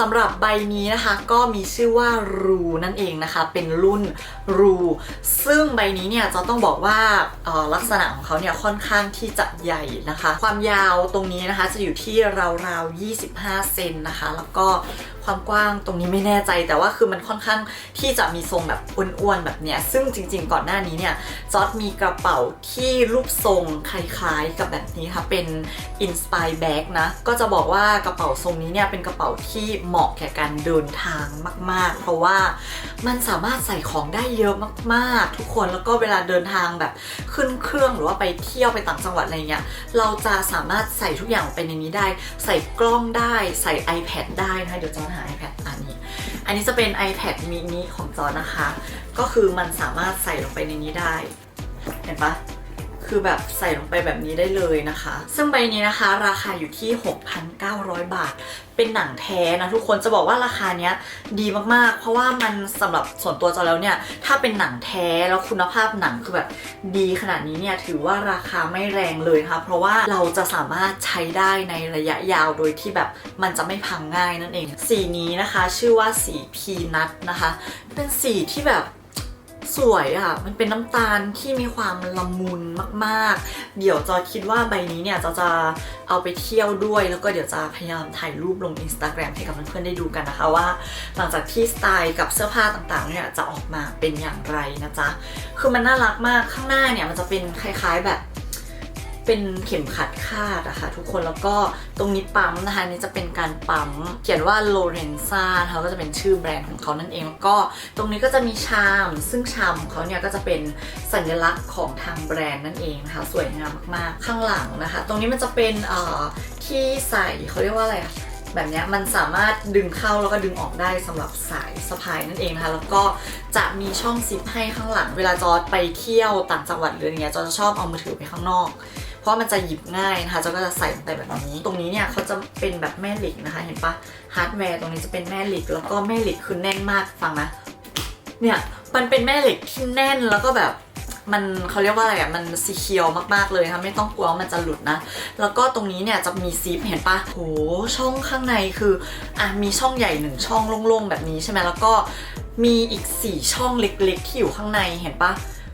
สำหรับใบนี้นะคะก็มีชื่อว่ารูนั่นเองนะคะเป็นรุ่นรูซึ่งใบนี้เนี่ยจะต้องบอกว่าออลักษณะของเขาเนี่ยค่อนข้างที่จะใหญ่นะคะ ความยาวตรงนี้นะคะจะอยู่ที่ราวๆ 25 เซนนะคะ แล้วก็ความกว้างตรงนี้ไม่แน่ใจแต่ว่าคือมันค่อนข้างที่จะมีทรงแบบอ้วนๆแบบเนี้ยซึ่งจริงๆก่อนหน้านี้เนี่ยจอร์ดมีกระเป๋าที่รูปทรงคล้ายๆกับแบบนี้ค่ะเป็น Inspire Bag นะก็จะบอกว่ากระเป๋าทรงนี้เนี่ยเป็นกระเป๋าที่เหมาะแก่การเดินทางมาก ๆ เพราะว่ามันสามารถใส่ของได้เยอะมาก ๆ ทุกคนแล้วก็เวลาเดินทางแบบขึ้นเครื่องหรือว่าไปเที่ยวไปต่างจังหวัดอะไรเงี้ยเราจะสามารถใส่ทุกอย่างไปในนี้ได้ ใส่กล้องได้ใส่ iPad ได้นะคะเดี๋ยวจอร์ดหา iPad อันนี้ อันนี้จะเป็น iPad mini ของจอร์ดนะคะ ก็คือมันสามารถใส่ลงไปในนี้ได้ เห็นปะ คือแบบใส่ลงไปแบบนี้ได้เลยนะคะ ซึ่งใบนี้นะคะ ราคาอยู่ที่ 6,900 บาท เป็นหนังแท้นะทุกคนจะบอกว่าราคาเนี้ยดีมากๆ เพราะว่ามันสำหรับส่วนตัวจอแล้วเนี่ย ถ้าเป็นหนังแท้แล้วคุณภาพหนังคือแบบดีขนาดนี้เนี่ยถือว่าราคาไม่แรงเลยค่ะเพราะว่าเราจะสามารถใช้ได้ในระยะยาวโดยที่แบบมันจะไม่พังง่ายนั่นเอง สีนี้นะคะ ชื่อว่าสีพีนัทนะคะ เป็นสีที่แบบ สวยอะ่ะ มันเป็นน้ำตาลที่มีความละมุนมากๆ เดี๋ยวจะคิดว่าใบนี้เนี่ยจะจะเอาไปเที่ยวด้วย แล้วก็เดี๋ยวจะพยายามถ่ายรูปลง Instagram ให้กับเพื่อนๆได้ดูกันนะคะว่า หลังจากที่สไตล์กับเสื้อผ้าต่างๆเนี่ยจะออกมาเป็นอย่างไรนะจ๊ะ คือมันน่ารักมากข้างหน้าเนี่ยมันจะเป็นคล้ายๆแบบ เป็นเข็มขัดคาดอะค่ะทุกคนแล้วก็ตรงนี้ปั๊มนะคะนี่จะเป็นการปั๊ม เขียนว่าโลเรนซ่าเขาก็จะเป็นชื่อแบรนด์ของเขานั่นเองแล้วก็ตรงนี้ก็จะมีชาม ซึ่งชามของเขาเนี่ยก็จะเป็นสัญลักษณ์ของทางแบรนด์นั่นเองนะคะสวยงามมากๆข้างหลังนะคะ ตรงนี้มันจะเป็นเอ่อที่ใส่เขาเรียกว่าอะไรอะแบบเนี้ยมันสามารถดึงเข้าแล้วก็ดึงออกได้สำหรับสายสะพายนั่นเองนะคะแล้วก็จะมีช่องซิปให้ข้างหลัง เวลาจอร์จไปเที่ยวต่างจังหวัดหรืออะไรเงี้ยจอจะชอบเอามือถือไปข้างนอก เพราะมันจะหยิบง่ายนะคะจอร์จก็จะใส่ลงไปแบบนี้ ตรงนี้เนี่ยเขาจะเป็นแบบแม่เหล็กนะคะ เห็นปะฮาร์ดแวร์ตรงนี้จะเป็นแม่เหล็ก แล้วก็แม่เหล็กคือแน่นมากฟังนะเนี่ยมันเป็นแม่เหล็กที่แน่นแล้วก็แบบมันเขาเรียกว่าอะไรอะมันสีเคียวมากๆเลยค่ะไม่ต้องกลัวว่ามันจะหลุดนะ แล้วก็ตรงนี้เนี่ยจะมีซิปเห็นปะโหช่องข้างในคืออะมีช่องใหญ่หนึ่งช่องโล่งๆแบบนี้ใช่ไหมแล้วก็มีอีก 4 ช่องเล็กๆที่อยู่ข้างในเห็นปะ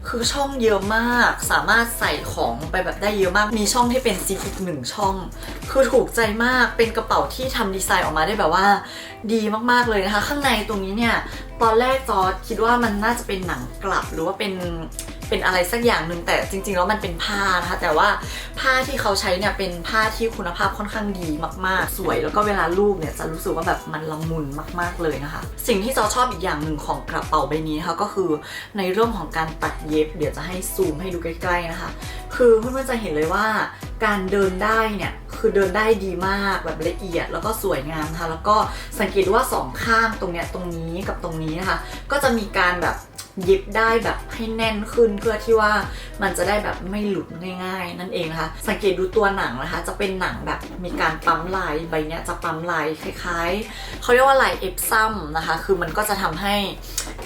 คือช่องเยอะมาก สามารถใส่ของไปแบบได้เยอะมาก มีช่องให้เป็นซิปอีกหนึ่งช่อง คือถูกใจมาก เป็นกระเป๋าที่ทำดีไซน์ออกมาได้แบบว่า ดีมากๆเลยนะคะ ข้างในตรงนี้เนี่ย ตอนแรกจอคิดว่ามันน่าจะเป็นหนังกลับหรือว่าเป็น เป็นอะไรสักอย่างหนึ่งแต่จริง ๆ แล้วมันเป็นผ้านะคะแต่ว่าผ้าที่เขาใช้เนี่ยเป็นผ้าที่คุณภาพค่อนข้างดีมากๆ สวย แล้วก็เวลาลูบเนี่ยจะรู้สึกว่าแบบมันละมุนมาก ๆเลยนะคะ สิ่งที่จอชอบอีกอย่างหนึ่งของกระเป๋าใบนี้นะคะก็คือในเรื่องของการตัดเย็บ เดี๋ยวจะให้ซูมให้ดูใกล้ๆนะคะ คือเพื่อนๆจะเห็นเลยว่าการเดินได้เนี่ยคือเดินได้ดีมากแบบละเอียดแล้วก็สวยงามนะคะแล้วก็สังเกตว่าสองข้างตรงเนี้ยตรงนี้กับตรงนี้นะคะก็จะมีการแบบ ย็บได้แบบให้แน่นขึ้นเพื่อที่ว่ามันจะได้แบบไม่หลุดง่าย ๆ นั่นเองนะคะ สังเกตดูตัวหนังนะคะ จะเป็นหนังแบบมีการปั๊มลายใบเนี้ยจะปั๊มลายคล้ายๆเขาเรียกว่าลายเอฟซัมนะคะ คือมันก็จะทำให้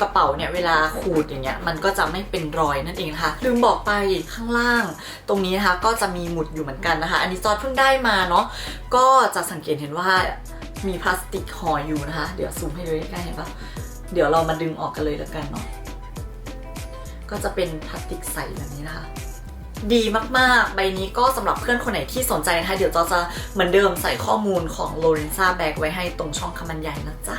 กระเป๋าเนี่ยเวลาขูดอย่างเงี้ยมันก็จะไม่เป็นรอยนั่นเองนะคะลืมบอกไปข้างล่าง ตรงนี้นะคะก็จะมีหมุดอยู่เหมือนกันนะคะ อันนี้จอดเพิ่งได้มาเนาะก็จะสังเกตเห็นว่ามีพลาสติกห่ออยู่นะคะ เดี๋ยวซูมให้ดูใกล้ๆเห็นปะเดี๋ยวเรามาดึงออกกันเลยแล้วกันเนาะ ก็จะเป็นพลาสติกใสแบบนี้นะคะดีมากๆ ใบนี้ก็สำหรับเพื่อนคนไหนที่สนใจนะคะ เดี๋ยวจอจะเหมือนเดิมใส่ข้อมูลของโลเรนซ่าแบกไว้ให้ตรงช่องคำบรรยายนะจ๊ะ